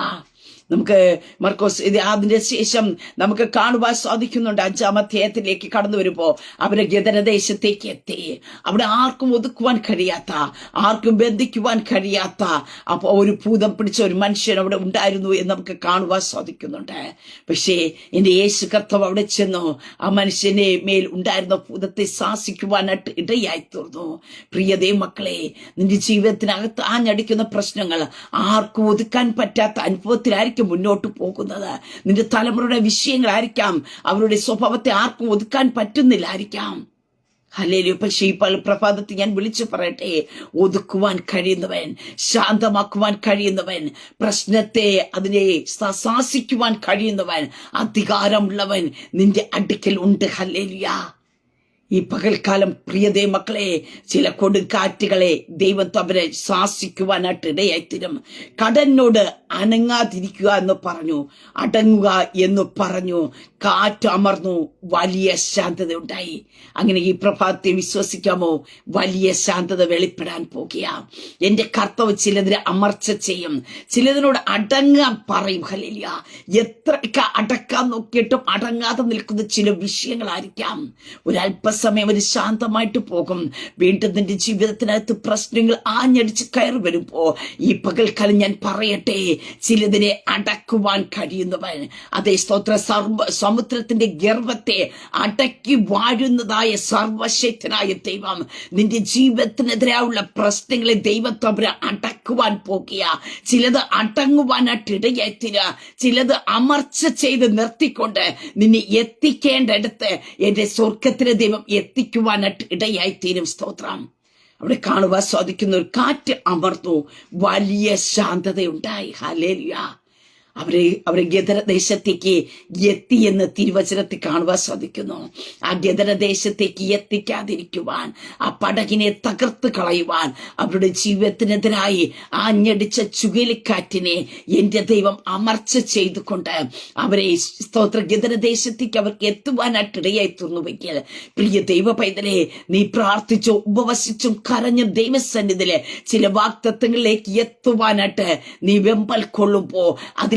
S2: നമുക്ക് മർക്കോസ് ഇത് അതിന്റെ ശേഷം നമുക്ക് കാണുവാൻ സാധിക്കുന്നുണ്ട്. അഞ്ചാം അധ്യായത്തിലേക്ക് കടന്നു വരുമ്പോ അവരെ ഗതനദേശത്തേക്ക് എത്തി. അവിടെ ആർക്കും ഒതുക്കുവാൻ കഴിയാത്ത ആർക്കും ബന്ധിക്കുവാൻ കഴിയാത്ത അപ്പൊ ഒരു ഭൂതം പിടിച്ച ഒരു മനുഷ്യൻ അവിടെ ഉണ്ടായിരുന്നു എന്ന് നമുക്ക് കാണുവാൻ സാധിക്കുന്നുണ്ട്. പക്ഷേ എന്റെ യേശു കർത്താവ് അവിടെ ചെന്നു. ആ മനുഷ്യനെ മേൽ ഉണ്ടായിരുന്ന ഭൂതത്തെ ശാസിക്കുവാനായിട്ട് ഇടയായി തീർന്നു പ്രിയതേ മക്കളെ നിന്റെ ജീവിതത്തിനകത്ത് ആഞ്ഞടിക്കുന്ന പ്രശ്നങ്ങൾ ആർക്കും ഒതുക്കാൻ പറ്റാത്ത അനുഭവത്തിലായിരിക്കും മുന്നോട്ട് പോകുന്നത്. നിന്റെ തലമുറയുടെ വിഷയങ്ങളായിരിക്കാം. അവരുടെ സ്വഭാവത്തെ ആർക്കും ഒതുക്കാൻ പറ്റുന്നില്ലായിരിക്കാം. ഹല്ലേലൂയ. പക്ഷേ പല പ്രഭാതത്തിൽ ഞാൻ വിളിച്ചു പറയട്ടെ. ഒതുക്കുവാൻ കഴിയുന്നവൻ ശാന്തമാക്കുവാൻ കഴിയുന്നവൻ പ്രശ്നത്തെ അതിനെ ശാസിക്കുവാൻ കഴിയുന്നവൻ അധികാരമുള്ളവൻ നിന്റെ അടുക്കൽ ഉണ്ട്. ഹല്ലേലൂയ. ഈ പകൽക്കാലം പ്രിയതേ മക്കളെ ചില കൊടുങ്കാറ്റുകളെ ദൈവം അവരെ ശാസിക്കുവാനായിട്ട് ഇടയായിത്തീരും. കടലിനോട് അനങ്ങാതിരിക്കുക എന്ന് പറഞ്ഞു അടങ്ങുക എന്ന് പറഞ്ഞു കാറ്റ് അമർന്നു വലിയ ശാന്തത ഉണ്ടായി അങ്ങനെ ഈ പ്രഭാതത്തെ വിശ്വസിക്കാമോ? വലിയ ശാന്തത വെളിപ്പെടാൻ പോകുക. എന്റെ കർത്തവ് ചിലതിനെ അമർച്ച ചെയ്യും. ചിലതിനോട് അടങ്ങാൻ പറയും. ഹലില്ല എത്രയൊക്കെ അടക്കാൻ നോക്കിയിട്ടും അടങ്ങാതെ നിൽക്കുന്ന ചില വിഷയങ്ങളായിരിക്കാം. ഒരല്പ അല്പസമയം ഒരു ശാന്തമായിട്ട് പോകും. വീണ്ടും നിന്റെ ജീവിതത്തിനകത്ത് പ്രശ്നങ്ങൾ ആഞ്ഞടിച്ച് കയറി വരുമ്പോ ഈ പകൽക്കാലം ഞാൻ പറയട്ടെ ചിലതിനെ അടക്കുവാൻ കഴിയുന്നവൻ. അതേ സ്തോത്ര സർവ സമുദ്രത്തിന്റെ ഗർഭത്തെ അടക്കി വാഴുന്നതായ സർവശക്തനായ ദൈവം. നിന്റെ ജീവിതത്തിനെതിരായുള്ള പ്രശ്നങ്ങളെ ദൈവത്വം അടക്കുവാൻ പോകുക. ചിലത് അടങ്ങുവാനായിട്ട് ഇടയായിത്തീരുക ചിലത് അമർച്ച ചെയ്ത് നിർത്തിക്കൊണ്ട് നിന്നെ എത്തിക്കേണ്ടടുത്ത് എന്റെ സ്വർഗത്തിലെ ദൈവം എത്തിക്കുവാനായിട്ട് ഇടയായിത്തീരും. സ്തോത്രം. അവിടെ കാണുവാൻ സാധിക്കുന്ന ഒരു കാറ്റ് അമർത്തു വലിയ ശാന്തതയുണ്ടായി. ഹലേലിയ അവരെ അവരെ ഗദരദേശത്തേക്ക് എത്തി എന്ന് തിരുവചനത്തിൽ കാണുവാൻ സാധിക്കുന്നു. ആ ഗദരദേശത്തേക്ക് എത്തിക്കാതിരിക്കുവാൻ ആ പടകിനെ തകർത്ത് കളയുവാൻ അവരുടെ ജീവിതത്തിനെതിരായി ആഞ്ഞടിച്ച ചുഴലിക്കാറ്റിനെ എന്റെ ദൈവം അമർച്ച ചെയ്തുകൊണ്ട് അവരെ സ്തോത്ര ഗദരദേശത്തേക്ക് അവർക്ക് എത്തുവാനായിട്ട് ഇടയായി തീർന്നുവെങ്കിൽ പ്രിയ ദൈവ പൈതലെ നീ പ്രാർത്ഥിച്ചോ ഉപവസിച്ചും കരഞ്ഞും ദൈവസന്നിധിയിലെ ചില വാക്തത്വങ്ങളിലേക്ക് എത്തുവാനായിട്ട് നീ വെമ്പൽ കൊള്ളുമ്പോ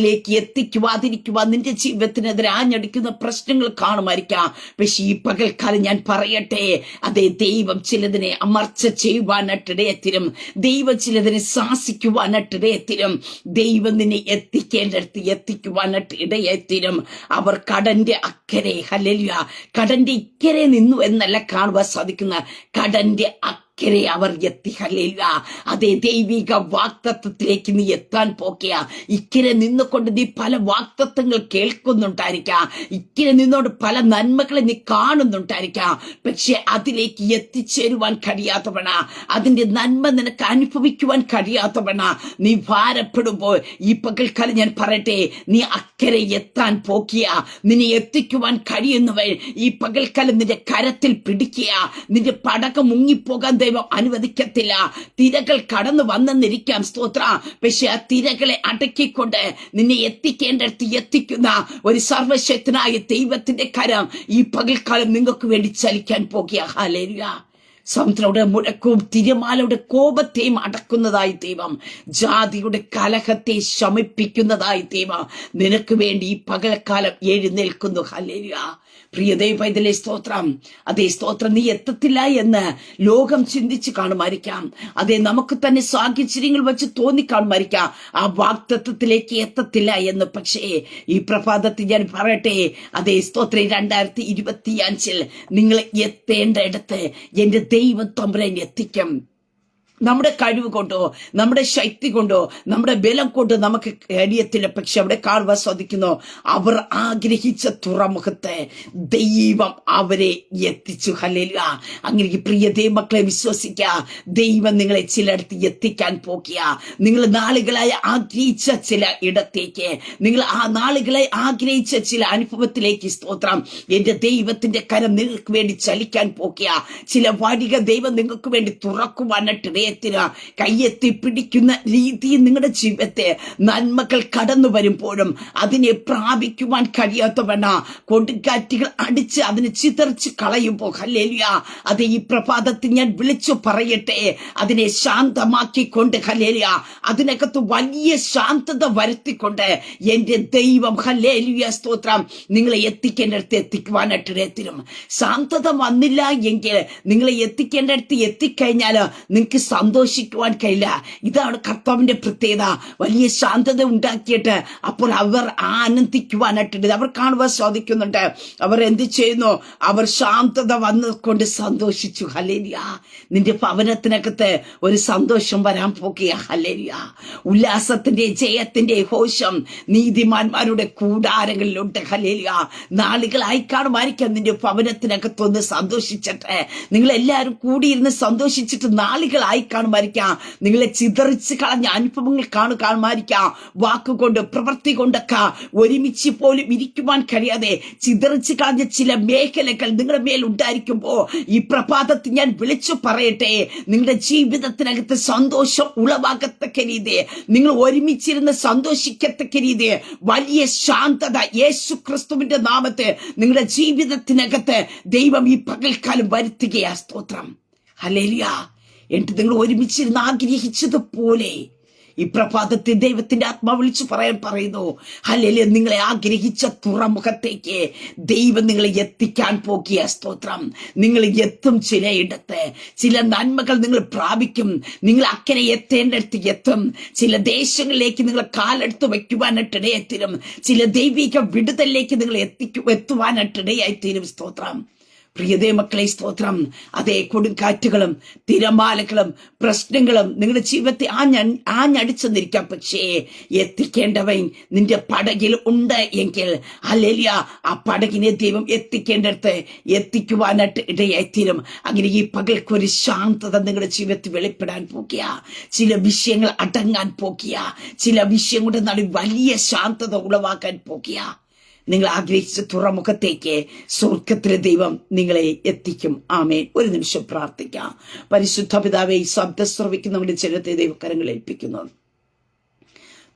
S2: അതിലേക്ക് എത്തിക്കുവാതിരിക്കുവാൻ നിന്റെ ജീവിതത്തിനെതിരെ ആഞ്ഞടിക്കുന്ന പ്രശ്നങ്ങൾ കാണുമായിരിക്കാം. പക്ഷെ ഈ പകൽക്കാലം ഞാൻ പറയട്ടെ അതെ ദൈവം ചിലതിനെ അമർച്ച ചെയ്യുവാനായിട്ടിടയത്തിലും ദൈവം ചിലതിനെ ശാസിക്കുവാനായിട്ടിടയത്തിരും ദൈവം നിന്നെ എത്തിക്കേണ്ടടുത്ത് എത്തിക്കുവാനായിട്ട് ഇടയത്തിലും അവർ കടന്റെ അക്കരെ ഹലലിയ കടന്റെ ഇക്കരെ നിന്നു എന്നല്ല കാണുവാൻ സാധിക്കുന്ന കടന്റെ അക്കരെ അവർ എത്തിഹലില്ല അതേ ദൈവിക വാക്തത്വത്തിലേക്ക് നീ എത്താൻ പോക്കിയ ഇക്കരെ നിന്നുകൊണ്ട് നീ പല വാക്തത്വങ്ങൾ കേൾക്കുന്നുണ്ടായിരിക്കാം. ഇക്കരെ നിന്നോട് പല നന്മകളെ നീ കാണുന്നുണ്ടായിരിക്കാം. പക്ഷെ അതിലേക്ക് എത്തിച്ചേരുവാൻ കഴിയാത്തവണ അതിന്റെ നന്മ നിനക്ക് അനുഭവിക്കുവാൻ കഴിയാത്തവണ നീ ഭാരപ്പെടുമ്പോൾ ഈ പകൽക്കാലം ഞാൻ പറയട്ടെ നീ അക്കരെ എത്താൻ പോക്കിയ നിന്നെ എത്തിക്കുവാൻ കഴിയുന്നവൻ ഈ പകൽക്കാലം നിന്റെ കരത്തിൽ പിടിക്കുക നിന്റെ പടക്കം മുങ്ങിപ്പോകാൻ ദൈവം അനുവദിക്കത്തില്ല. തിരകൾ കടന്നു വന്നെന്നിരിക്കാം സ്തോത്ര. പക്ഷെ ആ തിരകളെ അടക്കിക്കൊണ്ട് നിന്നെ എത്തിക്കേണ്ടടുത്ത് എത്തിക്കുന്ന ഒരു സർവശക്തനായ ദൈവത്തിന്റെ കരം ഈ പകൽക്കാലം നിങ്ങൾക്ക് വേണ്ടി ചലിക്കാൻ പോകുക. ഹാലേരിയ സമുദ്രയുടെ മുഴക്കവും തിരമാലയുടെ കോപത്തെയും അടക്കുന്നതായി ദൈവം. ജാതിയുടെ കലഹത്തെ ശമിപ്പിക്കുന്നതായി ദൈവം. നിനക്ക് വേണ്ടി ഈ പകൽക്കാലം എഴുന്നേൽക്കുന്നു. ഹല്ലേലൂയ. പ്രിയ പൈതലെ സ്തോത്രം. അതേ സ്തോത്രം നീ എത്തത്തില്ല എന്ന് ലോകം ചിന്തിച്ച് കാണുമായിരിക്കാം. അതേ നമുക്ക് തന്നെ സാഹചര്യങ്ങൾ വെച്ച് തോന്നിക്കാണുമായിരിക്കാം ആ വാക്തത്വത്തിലേക്ക് എത്തത്തില്ല എന്ന്. പക്ഷേ ഈ പ്രഭാതത്തിൽ ഞാൻ പറയട്ടെ അതേ സ്തോത്രം രണ്ടായിരത്തി ഇരുപത്തി അഞ്ചിൽ നിങ്ങൾ എത്തേണ്ട ഇടത്ത് എന്റെ ദൈവം തമ്പുരൻ എത്തിക്കും. നമ്മുടെ കഴിവ് കൊണ്ടോ നമ്മുടെ ശക്തി കൊണ്ടോ നമ്മുടെ ബലം കൊണ്ടോ നമുക്ക് കഴിയത്തില്ല പക്ഷെ അവിടെ കാണുവാൻ സാധിക്കുന്നു. അവർ ആഗ്രഹിച്ച തുറമുഖത്തെ ദൈവം അവരെ എത്തിച്ചു. ഹല്ലേലൂയ. അങ്ങനെ പ്രിയ ദൈവമക്കളെ വിശ്വസിക്കുക ദൈവം നിങ്ങളെ ചിലയിടത്ത് എത്തിക്കാൻ പോക്കിയ നിങ്ങൾ നാളുകളായി ആഗ്രഹിച്ച ചില ഇടത്തേക്ക് നിങ്ങൾ ആ നാളുകളായി ആഗ്രഹിച്ച ചില അനുഭവത്തിലേക്ക് സ്തോത്രം. എന്റെ ദൈവത്തിന്റെ കരം നിങ്ങൾക്ക് വേണ്ടി ചലിക്കാൻ പോക്കിയ ചില വഴികൾ ദൈവം നിങ്ങൾക്ക് വേണ്ടി തുറക്കുവാനായിട്ട് ഇടയത്തിന് കയ്യെത്തി പിടിക്കുന്ന രീതിയിൽ നിങ്ങളുടെ ജീവിതത്തെ നന്മകൾ കടന്നു വരുമ്പോഴും അതിനെ പ്രാപിക്കുവാൻ കഴിയാത്തവണ്ണ കൊടുങ്കാറ്റുകൾ അടിച്ച് അതിനെ ചിതറിച്ച് കളയുമ്പോൾ ഹലേലിയ അത് ഈ പ്രഭാതത്തിൽ ഞാൻ വിളിച്ചു പറയട്ടെ. അതിനെ ശാന്തമാക്കിക്കൊണ്ട് ഹലേലിയ അതിനകത്ത് വലിയ ശാന്തത വരുത്തിക്കൊണ്ട് എന്റെ ദൈവം ഹലേലിയ സ്തോത്രം. നിങ്ങളെ എത്തിക്കേണ്ടടുത്ത് എത്തിക്കുവാനായിട്ട് എത്തിരും ശാന്തത വന്നില്ല എങ്കിൽ നിങ്ങളെ എത്തിക്കേണ്ടടുത്ത് എത്തിക്കഴിഞ്ഞാൽ നിങ്ങൾക്ക് സന്തോഷിക്കുവാൻ കഴിയില്ല. ഇതാണ് കർത്താവിന്റെ പ്രത്യേകത. വലിയ ശാന്തത ഉണ്ടാക്കിയിട്ട് അപ്പോൾ അവർ ആനന്ദിക്കുവാനായിട്ടുണ്ട്. അവർ കാണുവാൻ സാധിക്കുന്നുണ്ട്. അവർ എന്ത് ചെയ്യുന്നു? അവർ ശാന്തത വന്നുകൊണ്ട് സന്തോഷിച്ചു. ഹലേരിയ നിന്റെ ഭവനത്തിനകത്ത് ഒരു സന്തോഷം വരാൻ പോകുക ഹലേരിയ ഉല്ലാസത്തിന്റെ ജയത്തിന്റെ ഘോഷം നീതിമാന്മാരുടെ കൂടാരങ്ങളിലുണ്ട്. ഹലേലിയ നാളുകളായി കാണുമായിരിക്കാം നിന്റെ ഭവനത്തിനകത്തൊന്ന് സന്തോഷിച്ചിട്ട്. നിങ്ങൾ എല്ലാവരും കൂടിയിരുന്ന് സന്തോഷിച്ചിട്ട് നാളുകളായി കാണുമായിരിക്കാം. നിങ്ങളെ ചിതറിച്ച് കളഞ്ഞ അനുഭവങ്ങൾ കാണു കാണുമായിരിക്കാം. വാക്കുകൊണ്ട് പ്രവൃത്തി കൊണ്ടൊക്കെ ഒരുമിച്ച് പോലും ഇരിക്കുവാൻ കഴിയാതെ ചിതറിച്ച് കളഞ്ഞ ചില മേഖലകൾ നിങ്ങളുടെ മേൽ ഉണ്ടായിരിക്കുമ്പോൾ ഈ പ്രഭാതത്തിൽ ഞാൻ വിളിച്ചു പറയട്ടെ. നിങ്ങളുടെ ജീവിതത്തിനകത്ത് സന്തോഷം ഉളവാകത്തക്ക രീതി നിങ്ങൾ ഒരുമിച്ചിരുന്ന് സന്തോഷിക്കത്തക്ക രീതി വലിയ ശാന്തത യേശു ക്രിസ്തുവിന്റെ നാമത്തെ നിങ്ങളുടെ ജീവിതത്തിനകത്ത് ദൈവം ഈ പകൽക്കാലം വരുത്തുകയാ. സ്തോത്രം. ഹലേലിയ എന്നിട്ട് നിങ്ങൾ ഒരുമിച്ചിരുന്ന് ആഗ്രഹിച്ചതുപോലെ ഈ പ്രഭാതത്തിൽ ദൈവത്തിന്റെ ആത്മാ വിളിച്ചു പറയാൻ പറയുന്നു അല്ലെങ്കിൽ നിങ്ങളെ ആഗ്രഹിച്ച തുറമുഖത്തേക്ക് ദൈവം നിങ്ങളെ എത്തിക്കാൻ പോക്കിയ സ്തോത്രം. നിങ്ങൾ എത്തും ചിലയിടത്ത്. ചില നന്മകൾ നിങ്ങൾ പ്രാപിക്കും. നിങ്ങൾ അക്കരെ എത്തേണ്ടടുത്ത് എത്തും. ചില ദേശങ്ങളിലേക്ക് നിങ്ങൾ കാലെടുത്ത് വയ്ക്കുവാനായിട്ടിടയായിത്തീരും ചില ദൈവിക വിടുതലിലേക്ക് നിങ്ങൾ എത്തിക്കും എത്തുവാനായിട്ടിടയായിത്തീരും സ്തോത്രം. പ്രിയതേ മക്കളെ സ്തോത്രം. അതേ കൊടുങ്കാറ്റുകളും തിരമാലകളും പ്രശ്നങ്ങളും നിങ്ങളുടെ ജീവിതത്തെ ആഞ്ഞ ആഞ്ഞടിച്ചെന്നിരിക്കാം പക്ഷേ എത്തിക്കേണ്ടവൻ നിന്റെ പടകിൽ ഉണ്ട് എങ്കിൽ അല്ലെലിയ ആ പടകിനെ ദൈവം എത്തിക്കേണ്ടടുത്ത് എത്തിക്കുവാനായിട്ട് ഇടയായിത്തീരും. അങ്ങനെ ഈ പകൽക്കൊരു ശാന്തത നിങ്ങളുടെ ജീവിതത്തിൽ വെളിപ്പെടാൻ പോകിയ ചില വിഷയങ്ങൾ അടങ്ങാൻ പോകിയ ചില വിഷയങ്ങളുടെ നടുവിൽ വലിയ ശാന്തത ഉളവാക്കാൻ പോകിയ നിങ്ങൾ ആഗ്രഹിച്ച തുറമുഖത്തേക്ക് സ്വർഗത്തിലെ ദൈവം നിങ്ങളെ എത്തിക്കും. ആമേൻ. ഒരു നിമിഷം പ്രാർത്ഥിക്കാം. പരിശുദ്ധ പിതാവെ ഈ ശബ്ദം ശ്രവിക്കുന്നവരുടെ ജനത്തെ ദൈവകരങ്ങൾ ഏൽപ്പിക്കുന്നു.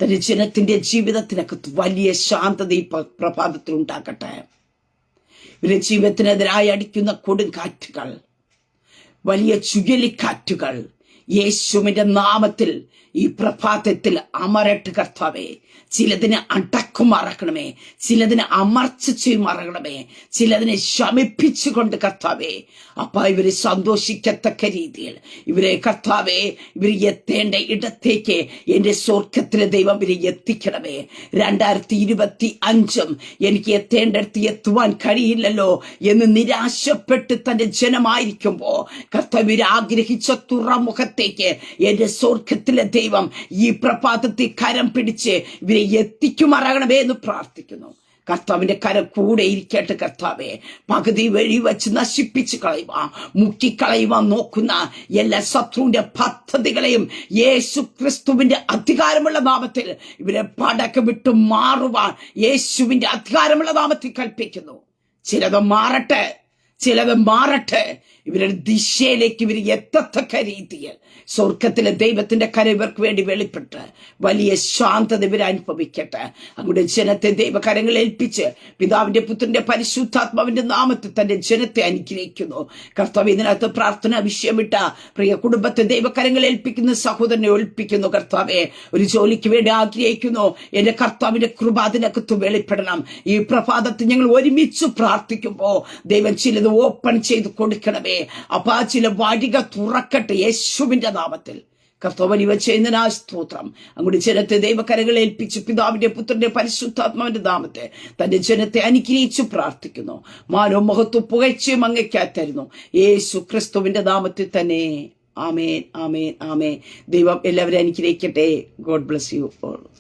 S2: തന്റെ ജനത്തിന്റെ ജീവിതത്തിനകത്ത് വലിയ ശാന്തത ഈ പ്രഭാതത്തിൽ ഉണ്ടാക്കട്ടെ ഇവരുടെ ജീവിതത്തിനെതിരായി അടിക്കുന്ന കൊടുങ്കാറ്റുകൾ വലിയ ചുഴലിക്കാറ്റുകൾ യേശുവിന്റെ നാമത്തിൽ ഈ പ്രഭാതത്തിൽ അമരട്ട് കർത്താവേ ചിലതിനെ അടക്കുമാറാക്കണമേ ചിലതിനെ അമർച്ച ചെയ്യുമാറണമേ ചിലതിനെ ശമിപ്പിച്ചുകൊണ്ട് കർത്താവേ അപ്പ ഇവർ സന്തോഷിക്കത്തക്ക രീതിയിൽ ഇവരെ കർത്താവേ ഇവർ എത്തേണ്ട ഇടത്തേക്ക് എന്റെ സ്വർഗത്തിലെ ദൈവം ഇവരെ എത്തിക്കണമേ. രണ്ടായിരത്തി ഇരുപത്തി അഞ്ചും എനിക്ക് എത്തേണ്ടടുത്ത് എത്തുവാൻ കഴിയില്ലല്ലോ എന്ന് നിരാശപ്പെട്ട് തന്റെ ജനമായിരിക്കുമ്പോ കർത്താവ് ഇവർ ആഗ്രഹിച്ച തുറമുഖത്തേക്ക് എന്റെ സ്വർഗത്തിലെ ദൈവം ഈ പ്രഭാതത്തിൽ കരം പിടിച്ച് ഇവരെ എത്തിക്കുമാറാകണമേ എന്ന് പ്രാർത്ഥിക്കുന്നു. കർത്താവിന്റെ കര കൂടെ ഇരിക്കട്ടെ കർത്താവെ. പകുതി വഴി വെച്ച് നശിപ്പിച്ച് കളയുക മുക്കിക്കളയുവാൻ നോക്കുന്ന എല്ലാ ശത്രുവിന്റെ പദ്ധതികളെയും യേശു ക്രിസ്തുവിന്റെ അധികാരമുള്ള നാമത്തിൽ ഇവരെ പടക്ക് വിട്ട് മാറുവാൻ യേശുവിന്റെ അധികാരമുള്ള നാമത്തിൽ കൽപ്പിക്കുന്നു. ചിലത് മാറട്ടെ ചിലത് മാറട്ടെ. ഇവരുടെ ദിശയിലേക്ക് ഇവർ എത്തത്തക്ക രീതിയിൽ സ്വർഗത്തിലെ ദൈവത്തിന്റെ കര ഇവർക്ക് വേണ്ടി വെളിപ്പെട്ട് വലിയ ശാന്തത ഇവർ അനുഭവിക്കട്ടെ. അങ്ങയുടെ ജനത്തെ ദൈവകരങ്ങൾ ഏൽപ്പിച്ച് പിതാവിന്റെ പുത്രന്റെ പരിശുദ്ധാത്മാവിന്റെ നാമത്തിൽ തന്റെ ജനത്തെ അനുഗ്രഹിക്കുന്നു. കർത്താവ് ഇതിനകത്ത് പ്രാർത്ഥന വിഷയമിട്ട പ്രിയ കുടുംബത്തെ ദൈവകരങ്ങൾ ഏൽപ്പിക്കുന്ന സഹോദരനെ ഒൽപ്പിക്കുന്നു കർത്താവെ ഒരു ജോലിക്ക് വേണ്ടി ആഗ്രഹിക്കുന്നു. എന്റെ കർത്താവിന്റെ കൃപ അതിനകത്ത് വെളിപ്പെടണം. ഈ പ്രഭാതത്തിൽ ഞങ്ങൾ ഒരുമിച്ച് പ്രാർത്ഥിക്കുമ്പോ ദൈവം ചിലത് ഓപ്പൺ ചെയ്ത് കൊടുക്കണമേ. അപ്പൊ ചില വഴിക തുറക്കട്ടെ യേശുവിന്റെ നാമത്തിൽ. കർത്തോവൻ ഇവ ചെയ്യുന്നതിനാ സ്തോത്രം? അങ്ങോട്ട് ജനത്തെ ദൈവകരകൾ ഏൽപ്പിച്ച് പിതാവിന്റെ പുത്രന്റെ പരിശുദ്ധാത്മാവിന്റെ നാമത്തെ തന്റെ ജനത്തെ അനുഗ്രഹിച്ചു പ്രാർത്ഥിക്കുന്നു. മാനോ മഹത്വ പുകഴ്ചയും അങ്ങയ്ക്കാത്തരുന്നു യേശു ക്രിസ്തുവിന്റെ നാമത്തിൽ തന്നെ. ആമേൻ ആമേൻ ആമേൻ. ദൈവം എല്ലാവരും അനുഗ്രഹിക്കട്ടെ. God bless you all.